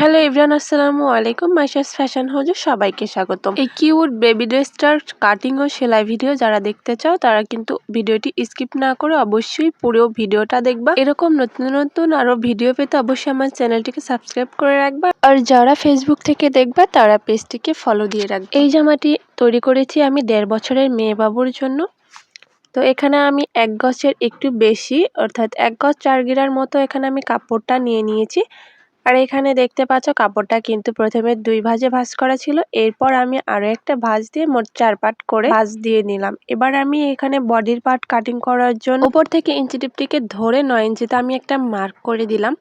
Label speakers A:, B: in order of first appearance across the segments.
A: Hello everyone আসসালামু আলাইকুম। Maisha's fashion হাউজে সবাইকে স্বাগতম। এই কিউট বেবি ড্রেসটার কাটিং ও সেলাই ভিডিও যারা দেখতে চাও, তারা কিন্তু ভিডিওটি স্কিপ না করে অবশ্যই পুরো ভিডিওটা দেখবা। এরকম নতুন নতুন আরও ভিডিও পেতে অবশ্যই আমার চ্যানেলটিকে সাবস্ক্রাইব করে রাখবা। আর যারা ফেসবুক থেকে দেখবা, তারা পেজটিকে ফলো দিয়ে রাখবে। এই জামাটি তৈরি করেছি আমি দেড় বছরের মেয়ে বাবুর জন্য। তো এখানে আমি এক গছের একটু বেশি, অর্থাৎ এক গছ চার গিরার মতো এখানে আমি কাপড়টা নিয়ে নিয়েছি। আর এখানে দেখতে পাচ্ছ কাপড়টা কিন্তু প্রথমে দুই ভাজে ভাজ করা ছিল। এরপর আমি আরও একটা ভাজ দিয়ে মোট চার পাট করে ভাজ দিয়ে নিলাম। এবার আমি এখানে বডির পার্ট কাটিং করার জন্য উপর থেকে ইঞ্চি টিপটিকে ধরে নয় ইঞ্চিতে আমি একটা মার্ক করে দিলাম।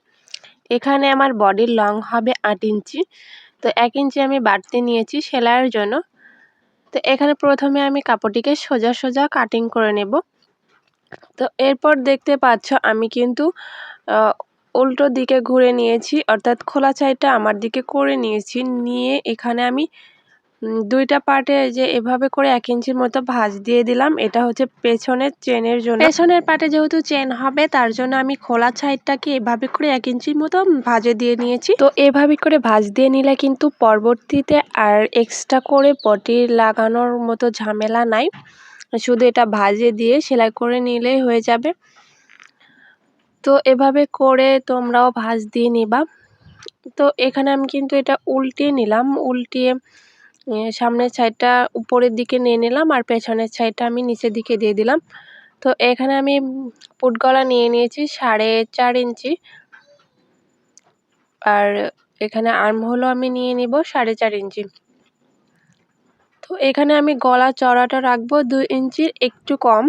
A: এখানে আমার বডির লং হবে আট ইঞ্চি তো এক ইঞ্চি আমি বাড়তে নিয়েছি সেলাইয়ের জন্য। তো এখানে প্রথমে আমি কাপড়টিকে সোজা সোজা কাটিং করে নেব। তো এরপর দেখতে পাচ্ছ আমি কিন্তু উল্টো দিকে ঘুরে নিয়েছি, অর্থাৎ খোলা ছাইটা আমার দিকে করে নিয়েছি। নিয়ে এখানে আমি দুইটা পার্টে যে এভাবে করে এক ইঞ্চির মতো ভাঁজ দিয়ে দিলাম। এটা হচ্ছে পেছনের চেনের জন্য। পেছনের পার্টে যেহেতু চেন হবে, তার জন্য আমি খোলা ছাইটাকে এভাবে করে এক ইঞ্চির মতো ভাজে দিয়ে নিয়েছি। তো এভাবে করে ভাজ দিয়ে নিলে কিন্তু পরবর্তীতে আর এক্সট্রা করে পটি লাগানোর মতো ঝামেলা নাই। শুধু এটা ভাজে দিয়ে সেলাই করে নিলেই হয়ে যাবে। তো এভাবে করে তোমরাও ভাঁজ দিয়ে নিবা। তো এখানে আমি কিন্তু এটা উল্টিয়ে নিলাম, উল্টিয়ে সামনের সাইডটা উপরের দিকে নিয়ে নিলাম আর পেছনের সাইডটা আমি নিচের দিকে দিয়ে দিলাম। তো এখানে আমি পুটগলা নিয়ে নিয়েছি সাড়ে চার ইঞ্চি। আর এখানে আর্ম হলো আমি নিয়ে নিব সাড়ে চার ইঞ্চি। তো এখানে আমি গলা চড়াটা রাখব দুই ইঞ্চির একটু কম।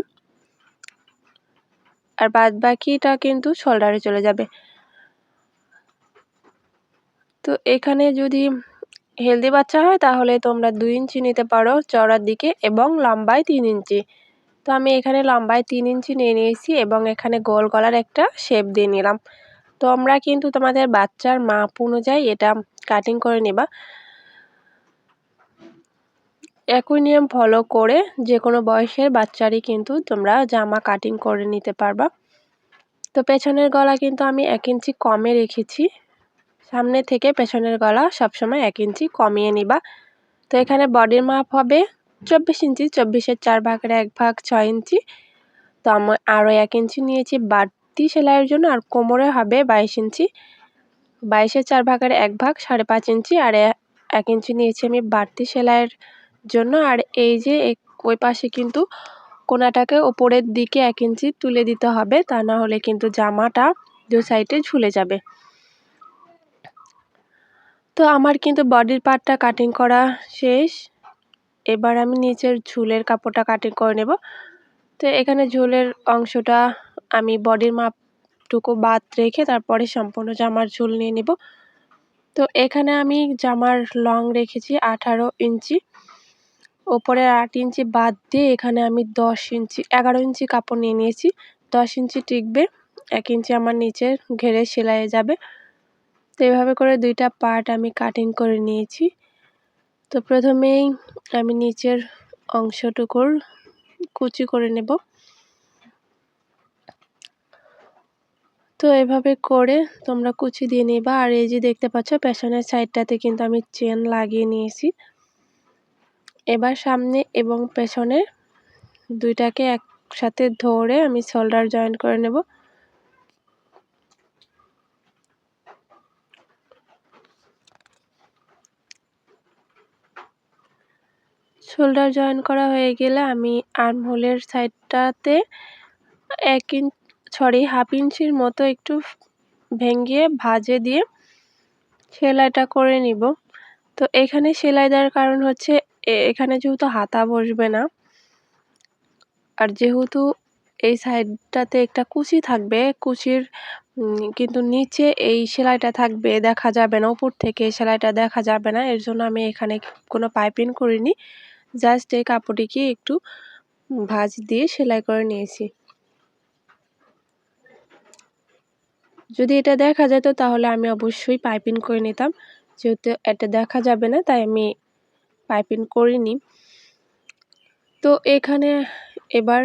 A: আর বাদ বাকিটা কিন্তু শোল্ডারে চলে যাবে। তো এখানে যদি হেলদি বাচ্চা হয়, তাহলে তোমরা দুই ইঞ্চি নিতে পারো চড়ার দিকে এবং লম্বায় তিন ইঞ্চি। তো আমি এখানে লম্বায় তিন ইঞ্চি নিয়ে নিয়েছি এবং এখানে গোল গলার একটা শেপ দিয়ে নিলাম। তোমরা কিন্তু তোমাদের বাচ্চার মাপ অনুযায়ী এটা কাটিং করে নেবা। একই নিয়ম ফলো করে যে কোনো বয়সের বাচ্চারই কিন্তু তোমরা জামা কাটিং করে নিতে পারবা। তো পেছনের গলা কিন্তু আমি এক ইঞ্চি কমে রেখেছি। সামনে থেকে পেছনের গলা সবসময় এক ইঞ্চি কমিয়ে নিবা। তো এখানে বডির মাপ হবে চব্বিশ ইঞ্চি চব্বিশের চার ভাগের এক ভাগ ছয় ইঞ্চি তো আমি আরও এক ইঞ্চি নিয়েছি বাড়তি সেলাইয়ের জন্য আর কোমরে হবে বাইশ ইঞ্চি বাইশের চার ভাগের এক ভাগ সাড়ে পাঁচ ইঞ্চি আর এক ইঞ্চি নিয়েছি আমি বাড়তি সেলাইয়ের জন্য। আর এই যে ওই পাশে কিন্তু কোনাটাকে ওপরের দিকে এক ইঞ্চি তুলে দিতে হবে। তা না হলে কিন্তু জামাটা দু সাইডে ঝুলে যাবে। তো আমার কিন্তু বডির পার্টটা কাটিং করা শেষ। এবার আমি নিচের ঝুলের কাপড়টা কাটিং করে নেব। তো এখানে ঝুলের অংশটা আমি বডির মাপটুকু বাদ রেখে তারপরে সম্পূর্ণ জামার ঝুল নিয়ে নেব। তো এখানে আমি জামার লং রেখেছি আঠারো ইঞ্চি। ওপরে আট ইঞ্চি বাদ দিয়ে এখানে আমি দশ ইঞ্চি, এগারো ইঞ্চি কাপড় নিয়ে নিয়েছি। দশ ইঞ্চি টিকবে, এক ইঞ্চি আমার নিচের ঘেরে সেলাইয়ে যাবে। তো এভাবে করে দুইটা পার্ট আমি কাটিং করে নিয়েছি। তো প্রথমেই আমি নিচের অংশটুকুর কুচি করে নেব। তো এভাবে করে তোমরা কুচি দিয়ে নিবা। আর এই যে দেখতে পাচ্ছ, পেছনের সাইডটাতে কিন্তু আমি চেন লাগিয়ে নিয়েছি। এবার সামনে এবং পেছনে দুইটাকে একসাথে ধরে আমি শোল্ডার জয়েন করে নেব। শোল্ডার জয়েন করা হয়ে গেলে আমি আর্মহোলের সাইডটাতে এক ইঞ্চ সরি, হাফ ইঞ্চির মতো একটু ভেঙে ভাজে দিয়ে সেলাইটা করে নিব। তো এখানে সেলাই দেওয়ার কারণ হচ্ছে এখানে যেহেতু হাতা বসবে না, আর যেহেতু এই সাইডটাতে একটা কুচি থাকবে, কুচির কিন্তু নিচে এই সেলাইটা থাকবে, দেখা যাবে না, উপর থেকে সেলাইটা দেখা যাবে না, এর জন্য আমি এখানে কোনো পাইপিং করিনি, জাস্ট এই কাপড়টিকে একটু ভাঁজ দিয়ে সেলাই করে নিয়েছি। যদি এটা দেখা যেত তাহলে আমি অবশ্যই পাইপিং করে নিতাম, যেহেতু এটা দেখা যাবে না, তাই আমি পাইপিং করিনি। তো এখানে এবার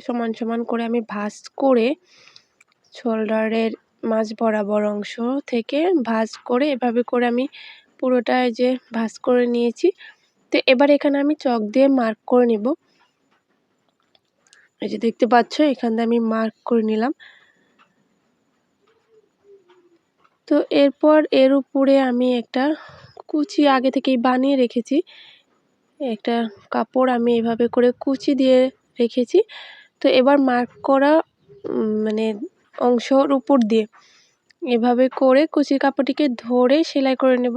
A: সমান সমান করে আমি ভাঁজ করে শোল্ডারের মাঝ বরাবর অংশ থেকে ভাঁজ করে এভাবে করে আমি পুরোটা যে ভাঁজ করে নিয়েছি। তো এবার এখানে আমি চক দিয়ে মার্ক করে নেব। এই যে দেখতে পাচ্ছ, এখান দিয়ে আমি মার্ক করে নিলাম। তো এরপর এর উপরে আমি একটা কুচি আগে থেকেই বানিয়ে রেখেছি। একটা কাপড় আমি এভাবে করে কুচি দিয়ে রেখেছি। তো এবার মার্ক করা মানে অংশর উপর দিয়ে এভাবে করে কুচি কাপড়টিকে ধরে সেলাই করে নেব।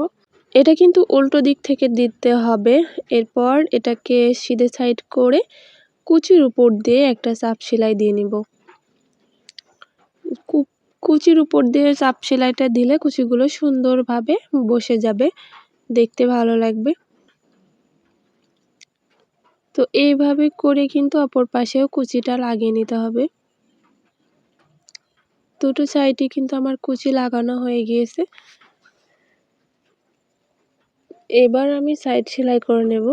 A: এটা কিন্তু উল্টো দিক থেকে দিতে হবে। এরপর এটাকে সিধে সাইড করে কুচির উপর দিয়ে একটা চাপ সেলাই দিয়ে নিব। কুচির উপর দিয়ে চাপ সেলাইটা দিলে কুচিগুলো সুন্দরভাবে বসে যাবে। দেখতে ভালো লাগবে। তো এইভাবে করে কিন্তু অপর পাশেও কুচিটা লাগিয়ে নিতে হবে। দুটো সাইডে কিন্তু আমার কুচি লাগানো হয়ে গিয়েছে। এবার আমি সাইড সেলাই করে নেব।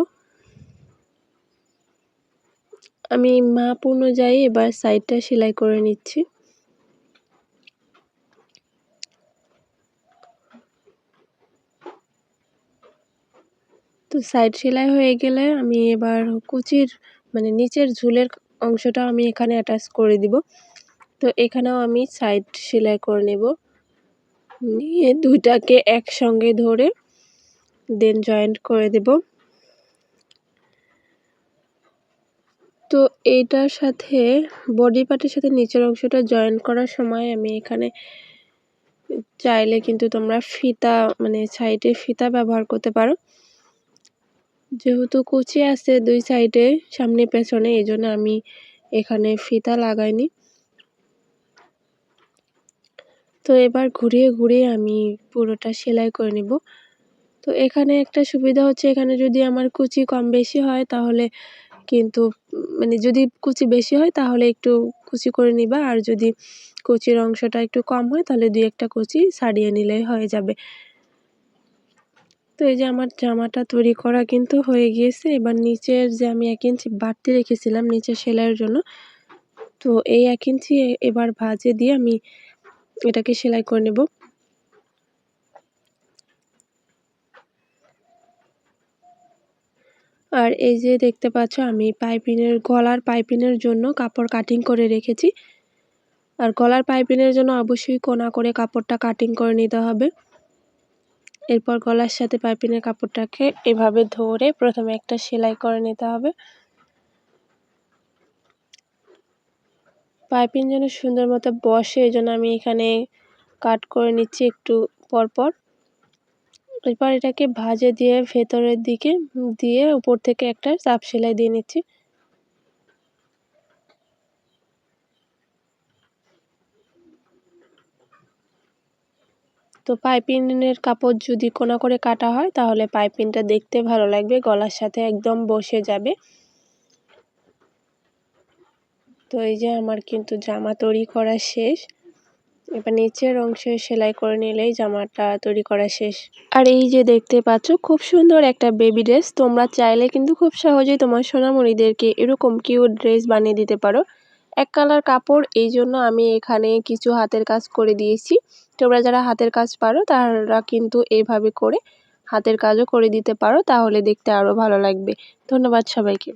A: আমি মাপ অনুযায়ী এবার সাইডটা সেলাই করে নিচ্ছি। সাইড সেলাই হয়ে গেলে আমি এবার কুচির মানে নিচের ঝুলের অংশটা আমি এখানে অ্যাটাচ করে দিব। তো এখানেও আমি সাইড সেলাই করে নেব। নিয়ে দুইটাকে একসঙ্গে ধরে দেন জয়েন্ট করে দেব। তো এইটার সাথে বডি পার্টের সাথে নিচের অংশটা জয়েন্ট করার সময় আমি এখানে চাইলে কিন্তু তোমরা ফিতা মানে সাইডে ফিতা ব্যবহার করতে পারো। যেহেতু কুচি আছে দুই সাইডে, সামনে, পেছনে এই জন্য আমি এখানে ফিতা লাগাইনি। তো এবার ঘুরিয়ে ঘুরিয়ে আমি পুরোটা সেলাই করে নিব। তো এখানে একটা সুবিধা হচ্ছে, এখানে যদি আমার কুচি কম বেশি হয়, তাহলে কিন্তু মানে যদি কুচি বেশি হয়, তাহলে একটু কুচি করে নিবা। আর যদি কুচির অংশটা একটু কম হয়, তাহলে দুই একটা কুচি সারিয়ে নিলেই হয়ে যাবে। তো এই যে আমার জামাটা তৈরি করা কিন্তু হয়ে গিয়েছে। এবার নিচের যে আমি এক ইঞ্চি বাড়তি রেখেছিলাম নিচের সেলাইয়ের জন্য। তো এই এক ইঞ্চি এবার ভাজে দিয়ে আমি এটাকে সেলাই করে নেব। আর এই যে দেখতে পাচ্ছ আমি পাইপিনের, গলার পাইপিনের জন্য কাপড় কাটিং করে রেখেছি। আর গলার পাইপিনের জন্য অবশ্যই কোনা করে কাপড়টা কাটিং করে নিতে হবে। এরপর গলার সাথে পাইপিনের কাপড়টাকে এভাবে ধরে প্রথমে একটা সেলাই করে নিতে হবে। পাইপিং যেন সুন্দর মতো বসে, এই জন্য আমি এখানে কাট করে নিচ্ছি একটু পরপর এরপর এটাকে ভাজে দিয়ে ভেতরের দিকে দিয়ে উপর থেকে একটা চাপ সেলাই দিয়ে নিচ্ছি। তো পাইপিনের কাপড় যদি কোনা করে কাটা হয়, তাহলে পাইপিনটা দেখতে ভালো লাগবে, গলার সাথে একদম বসে যাবে। তো এই যে আমার কিন্তু জামা তৈরি করা শেষ। এবার নিচের অংশে সেলাই করে নিলেই জামাটা তৈরি করা শেষ। আর এই যে দেখতে পাচ্ছ, খুব সুন্দর একটা বেবি ড্রেস। তোমরা চাইলে কিন্তু খুব সহজেই তোমার সোনামণিদেরকে এরকম কিউট ড্রেস বানিয়ে দিতে পারো। এক কালার কাপড়, এই জন্য আমি এখানে কিছু হাতের কাজ করে দিয়েছি। তোমরা যারা হাতের কাজ পারো, তারা কিন্তু এভাবে করে হাতের কাজও করে দিতে পারো, তাহলে দেখতে আরও ভালো লাগবে। ধন্যবাদ সবাইকে।